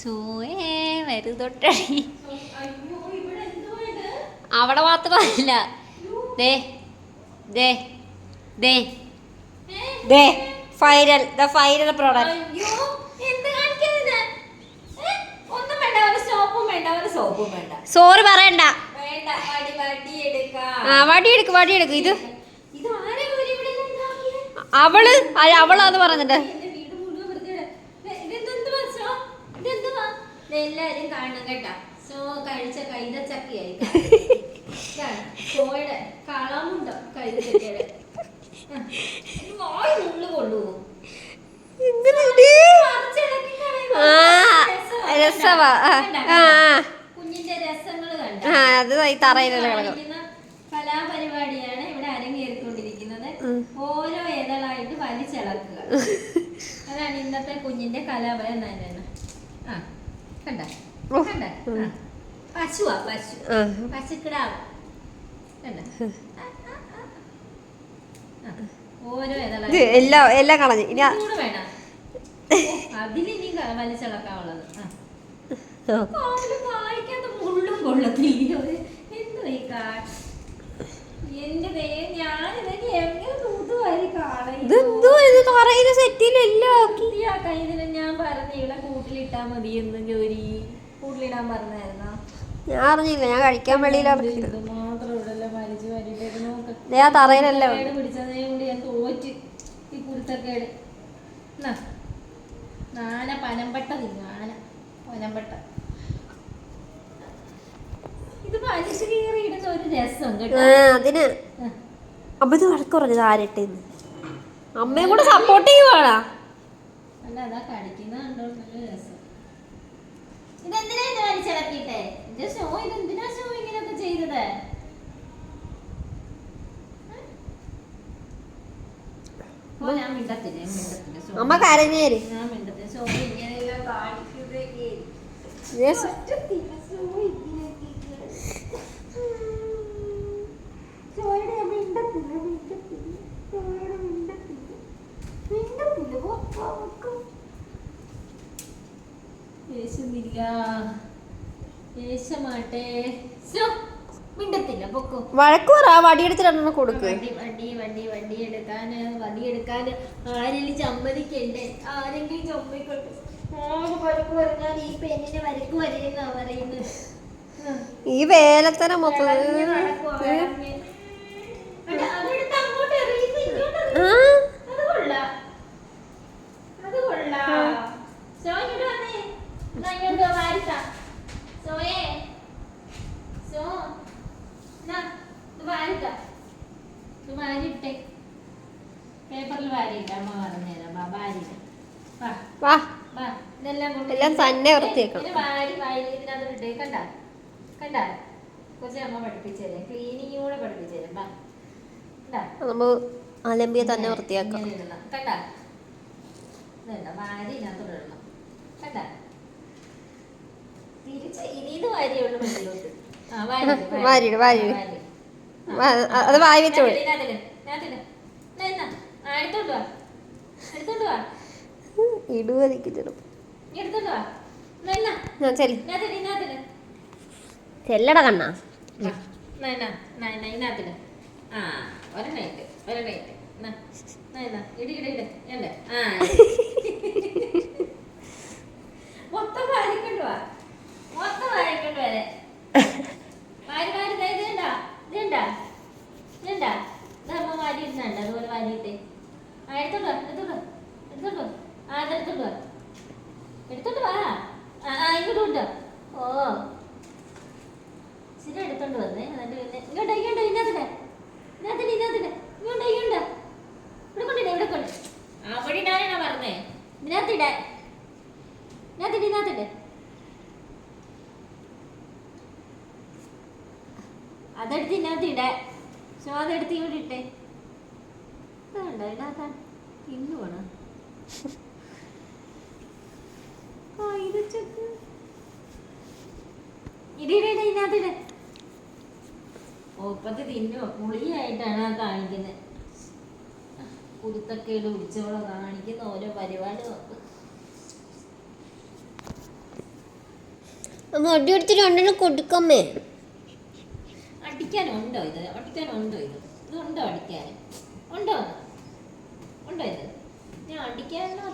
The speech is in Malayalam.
സോയേ വരുതൊട്ടടി അവിടെ മാത്രമല്ല ദേ ദേ ദേ? ദേ final. The final product. Sorry പറയണ്ട. ആ വടി എടുക്ക് വടി എടുക്ക്. ഇത് അവൾ അവളാന്ന് പറയുന്നുണ്ട് എന്റെ വീട് മുഴുവൻ വൃത്തികേട്. ദേ, ഇതെന്തുവാ സോ? ഇതെന്തുവാ? ദേ, എല്ലാരും കാണണം കേട്ടാ. സോ കഴിച്ച കൈതച്ചക്കയായി സോയുടെ കളമുണ്ടോ? കൈതച്ചക്കയുടെ വായ് നുള്ളു കൊള്ളുവോ രസവാ. കുഞ്ഞിന്റെ രസങ്ങൾ കണ്ട? അത് ഈ തറയിലല്ലേ കിടക്കും. കലാപരിപാടിയാണ് ഇവിടെ അരങ്ങേറിക്കൊണ്ടിരിക്കുന്നത്. ഓരോ ഇതളായിട്ട് വലിച്ചിളക്കുക. അതാണ് ഇന്നത്തെ കുഞ്ഞിന്റെ കലാപരം തന്നെ. ആ. എല്ലാം എല്ലാം കളഞ്ഞു. ഇനി അതിലിനി. കാലിൽ വായിക്കാത്ത മുള്ളും കൊള്ളത്തില്ല എന്തോ ഈ കാ എന്റെ ദൈവം ഞാനിതൊക്കെ എങ്ങനെ തൂത്തുവാരി കാണും ഇതെന്തോ ഇത്? തറയിൽ സെറ്റിലെല്ലാം ആക്കി. ആ കയ്യിൽ ഞാൻ പറഞ്ഞ ഇവിടെ കൂട്ടിലിട്ടാ മതി എന്ന് ജോലി. കൂട്ടിലിടാൻ പറഞ്ഞായിരുന്നോ? ഞാൻ അറിഞ്ഞില്ല ഞാൻ കഴിക്കാൻ വെളിയിൽ തറയിലെല്ലാം കൊണ്ട് ഞാൻ തോറ്റ് ഈ കുരുത്തക്കേട് എന്നാ നാന പനമ്പട്ട തിന്നു ആന പനമ്പട്ട ഇത് വലിച്ചു കീറി ഇടുന്ന ഒരു രസം കേട്ടോ. ആ അതിന്. അപ്പൊ ഇത് വഴക്ക് പറഞ്ഞത് ആരട്ടെന്ന്? അമ്മയും കൂടെ സപ്പോർട്ട് ചെയ്യുവാടാ അല്ല അതാ കടിക്കുന്ന കണ്ടോ? നല്ല രസം. ഇതെന്തിനാ ഇത് വലിച്ചിളക്കിട്ടെ എന്റെ ഷോ ഷോ ഇങ്ങനെയൊക്കെ ചെയ്തത്? അമ്മ കരഞ്ഞേര്. ഞാൻ മിണ്ടത്തിന് ഷോ ഇങ്ങനെയെല്ലാം കാണിക്കുകയൊക്കെ Yes. പറ്റത്തില്ല ഷോ ഇങ്ങനെയൊക്കെ ഷോയുടെ ഞാൻ മിണ്ടത്തില്ല മിണ്ടത്തില്ല ഷോയുടെ മിണ്ടത്തില്ല മിണ്ടത്തില്ല പോ, പോ, പോ. യേശുമില്ല യേശമാട്ടെ മിണ്ടത്തില്ല പൊക്കോ. വഴക്ക് പറ വടിയെടുത്ത് രണ്ടെണ്ണം കൊടുക്ക്. വണ്ടി വണ്ടി വണ്ടി വണ്ടി എടുക്കാൻ ആരെങ്കിലും ആരെങ്കിലും വരക്ക് പറഞ്ഞാൽ ഈ പെണ്ണിന് വരക്ക് വരെയെന്നാ പറയുന്നത്. ആ. ഈ വേലത്തന മൊത്തം നടക്കുവാ, ഇളഞ്ഞ്. എടാ, അതെടുത്ത് അങ്ങോട്ട് എറിയുന്നു, ഇങ്ങോട്ട് എറിയുന്നു. ആ അത് കൊള്ളാം. അത് കൊള്ളാം. സോ, ഇങ്ങോട്ട് വന്നേ. എന്നാ ഇങ്ങോട്ട് വാ, വാരിത്താ. സോയേ. സോ. എന്നാ, ഇത് വാരിത്താ. ഇത് വാരിയിട്ടെ. പേപ്പറിൽ വാരിയിട്ട അമ്മ പറഞ്ഞുതരാം വാ വാരിയിട്ട. വാ. വാ. വാ. ഇതെല്ലാം കൊണ്ട് എല്ലാം തന്നെ വൃത്തിയാക്കണം. ഇത് വാരി വാരി ഇതിനകത്ത് ഇട്ടേ കണ്ട? കണ്ട? കൊച്ചെ അമ്മ പഠിപ്പിച്ചതരാം ക്ലീനിങ് കൂടെ പഠിപ്പിച്ചതരാം വാ. കണ്ടാ? നമ്മ അലമ്പിയെ തന്നെ വൃത്തിയാക്കാം. വാരി ഇടണം. കണ്ടാ? തിരിച്ച് ഇനിയത് വാരിയുള്ളൂ മുന്നിലോട്ട് ആ വാരി വാരിയിട്. വാരി. അത് വായി വെച്ചോളൂ. ഇതിനകത്തിട്, എന്നാ, എന്നാ. ഞാൻ ചെല്ലി. ചെല്ലട കണ്ണ. അതുപോലെ വാരിയിട്ടേ. എടുത്തോണ്ട് എടുത്തോണ്ട് എടുത്തോണ്ട് വാ. ആ അതെടുത്തോണ്ട് വാ. എടുത്തോണ്ട് വാ. ആ ആ ഇങ്ങോട്ട് കൊണ്ടോ ഓ. ഇച്ചിരി എടുത്തോണ്ട് വന്നേ എന്നിട്ട് പിന്നെ. ഇങ്ങോട്ട് ഇങ്ങോട്ട് ഇതിനകത്തിടെ ഇതിനകത്തിടെ ഇതിനകത്തിടെ ഇങ്ങോട്ട് ഇങ്ങോട്ട് ഇവിടെ കൊണ്ടിടെ ഇവിടെ കൊണ്ട് അവിടെ ഇടാനാ പറഞ്ഞേ. ഇതിനകത്തിടെ ഇതിനകത്തിടെ ഇതിനകത്തിടെ അതെടുത്ത് ഇതിനകത്ത് ഇടേ സോ അതെടുത്ത് ഇവിടെ ഇട്ടേ. ഇതുണ്ടോ ഇതിനകത്താണ് ഇന്നു വേണം ആ ഇത് ചെക്ക്. ഇടിയിടെ ഇതിനകത്തിടെ ഒപ്പത്ത് തിന്നോ പുളിയായിട്ടാണ് ആ കാണിക്കുന്നത് കുരുത്തക്കേട് പിടിച്ചോളം കാണിക്കുന്ന ഓരോ പരിപാടി എടുത്തിട്ട് രണ്ടെണ്ണം കൊടുക്കമ്മേ. അടിക്കാനുണ്ടോ ഇത്? അടിക്കാനുണ്ടോ ഇത്? ഇതുണ്ടോ അടിക്കാൻ? quiero.